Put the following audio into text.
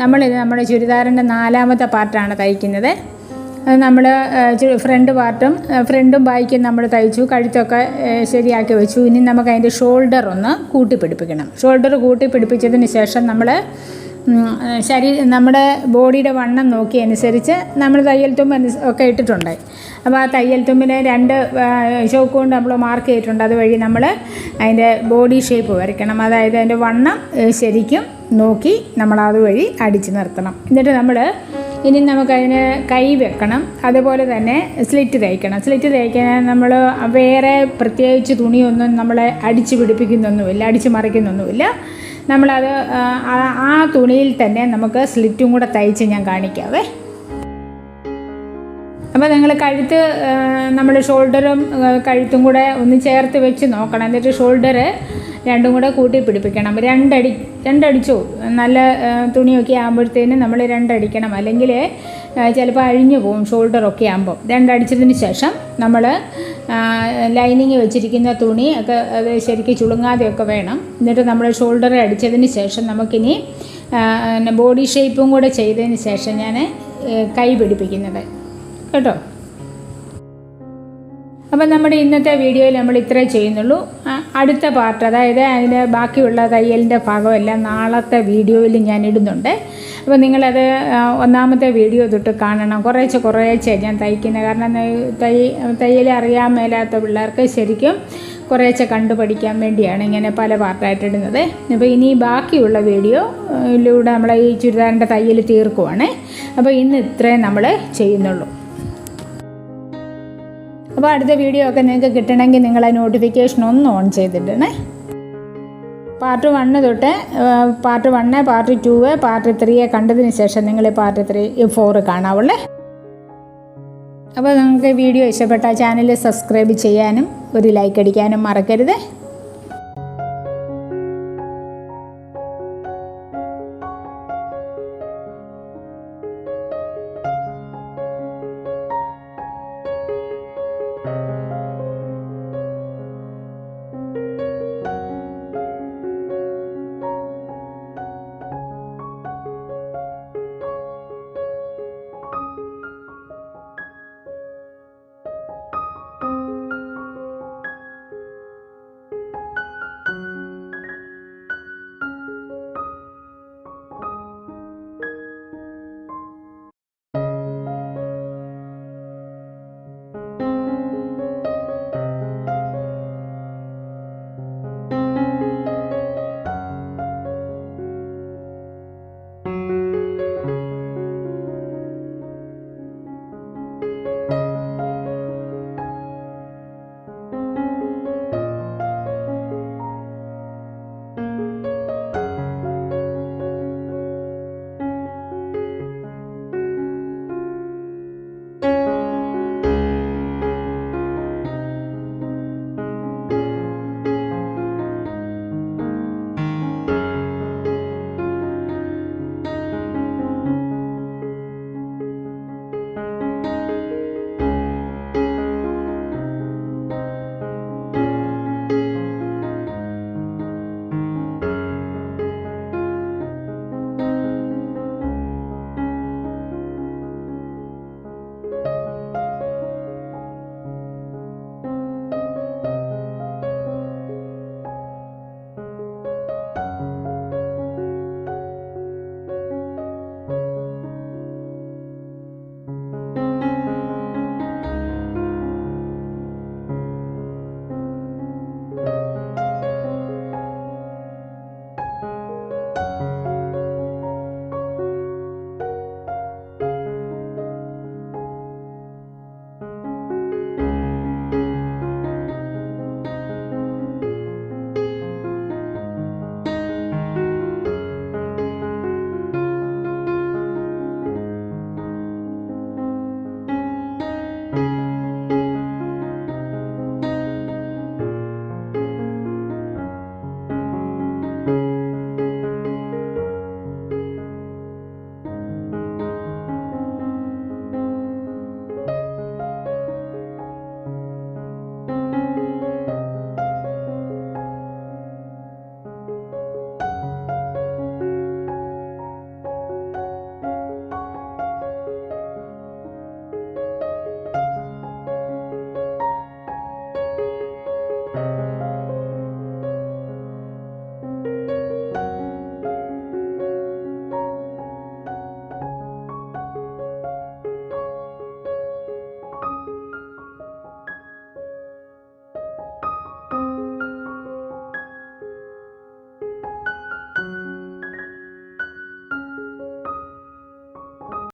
നമ്മളിത് നമ്മുടെ ചുരിദാറിന്റെ നാലാമത്തെ പാർട്ടാണ് തയ്ക്കുന്നത്. അത് നമ്മൾ ഫ്രണ്ട് പാർട്ടും ഫ്രണ്ടും ബാക്കും നമ്മൾ തയ്ച്ചു. കഴുത്തൊക്കെ ശരിയാക്കി വെച്ചു. ഇനി നമുക്ക് അതിന്റെ ഷോൾഡർ ഒന്ന് കൂട്ടിപ്പിടിപ്പിക്കണം. ഷോൾഡർ കൂട്ടിപ്പിടിപ്പിച്ചതിന് ശേഷം നമ്മൾ ശരീ നമ്മുടെ ബോഡിയുടെ വണ്ണം നോക്കി അനുസരിച്ച് നമ്മൾ തയ്യൽ തുമ്പ് ഒക്കെ ഇട്ടിട്ടുണ്ട്. അപ്പോൾ ആ തയ്യൽ തുമ്പിനെ രണ്ട് ഷോക്ക് കൊണ്ട് നമ്മൾ മാർക്ക് ചെയ്തിട്ടുണ്ട്. അതുവഴി നമ്മൾ അതിന്റെ ബോഡി ഷേപ്പ് വരയ്ക്കണം. അതായത് അതിന്റെ വണ്ണം ശരിക്കും നോക്കി നമ്മൾ അതുവഴി അടിച്ച് നിർത്തണം. എന്നിട്ട് നമ്മൾ ഇനി നമുക്കതിന് കൈ വെക്കണം. അതുപോലെ തന്നെ സ്ലിറ്റ് തയ്ക്കണം സ്ലിറ്റ് തയ്ക്കാൻ നമ്മൾ വേറെ പ്രത്യേകിച്ച് തുണിയൊന്നും നമ്മളെ അടിച്ച് പിടിപ്പിക്കുന്നൊന്നുമില്ല അടിച്ച് മറിക്കുന്നൊന്നുമില്ല. നമ്മളത് ആ, തുണിയിൽ തന്നെ നമുക്ക് സ്ലിറ്റും കൂടെ തയ്ച്ച് ഞാൻ കാണിക്കാവേ. അപ്പോൾ നിങ്ങൾ കഴുത്ത് നമ്മൾ ഷോൾഡറും കഴുത്തും കൂടെ ഒന്ന് ചേർത്ത് വെച്ച് നോക്കണം. എന്നിട്ട് ഷോൾഡർ രണ്ടും കൂടെ കൂട്ടി പിടിപ്പിക്കണം. രണ്ടടി രണ്ടടിച്ചോ. നല്ല തുണിയൊക്കെ ആകുമ്പോഴത്തേന് നമ്മൾ രണ്ടടിക്കണം. അല്ലെങ്കിൽ ചിലപ്പോൾ അഴിഞ്ഞു പോകും ഷോൾഡറൊക്കെ ആകുമ്പോൾ രണ്ടടിച്ചതിന് ശേഷം നമ്മൾ ലൈനിങ് വെച്ചിരിക്കുന്ന തുണി ഒക്കെ അത് ശരിക്കും ചുളുങ്ങാതെയൊക്കെ വേണം. എന്നിട്ട് നമ്മൾ ഷോൾഡർ അടിച്ചതിന് ശേഷം നമുക്കിനി ബോഡി ഷേപ്പും കൂടെ ചെയ്തതിന് ശേഷം ഞാൻ കൈ പിടിപ്പിക്കുന്നത്. കേട്ടോ? അപ്പം നമ്മുടെ ഇന്നത്തെ വീഡിയോയിൽ നമ്മൾ ഇത്രേ ചെയ്യുന്നുള്ളൂ. അടുത്ത പാർട്ട് അതായത് അതിന്റെ ബാക്കിയുള്ള തയ്യലിന്റെ ഭാഗമെല്ലാം നാളത്തെ വീഡിയോയിൽ ഞാൻ ഇടുന്നുണ്ട്. അപ്പോൾ നിങ്ങളത് ഒന്നാമത്തെ വീഡിയോ തൊട്ട് കാണണം. കുറേശ്ശെ കുറേശ്ശെ ഞാൻ തയ്ക്കുന്നത്. കാരണം തയ്യ തയ്യൽ അറിയാൻ മേലാത്ത പിള്ളേർക്ക് ശരിക്കും കുറേശ്ശെ കണ്ടു പഠിക്കാൻ വേണ്ടിയാണ് ഇങ്ങനെ പല പാർട്ടായിട്ട് ഇടുന്നത്. അപ്പോൾ ഇനി ബാക്കിയുള്ള വീഡിയോയിലൂടെ നമ്മൾ ഈ ചുരിദാറിന്റെ തയ്യൽ തീർക്കുവാണ്. അപ്പോൾ ഇന്ന് ഇത്രേ നമ്മൾ ചെയ്യുന്നുള്ളൂ. അപ്പോൾ അടുത്ത വീഡിയോ ഒക്കെ നിങ്ങൾക്ക് കിട്ടണമെങ്കിൽ നിങ്ങൾ ആ നോട്ടിഫിക്കേഷൻ ഒന്ന് ഓൺ ചെയ്തിടണേ പാർട്ട് വണ്ണ് തൊട്ട് part one part two part ത്രീയെ കണ്ടതിന് ശേഷം നിങ്ങൾ പാർട്ട് ത്രീ ഫോറ് കാണാവുള്ളേ. അപ്പോൾ നിങ്ങൾക്ക് വീഡിയോ ഇഷ്ടപ്പെട്ട ചാനൽ സബ്സ്ക്രൈബ് ചെയ്യാനും ഒരു ലൈക്ക് അടിക്കാനും മറക്കരുത്.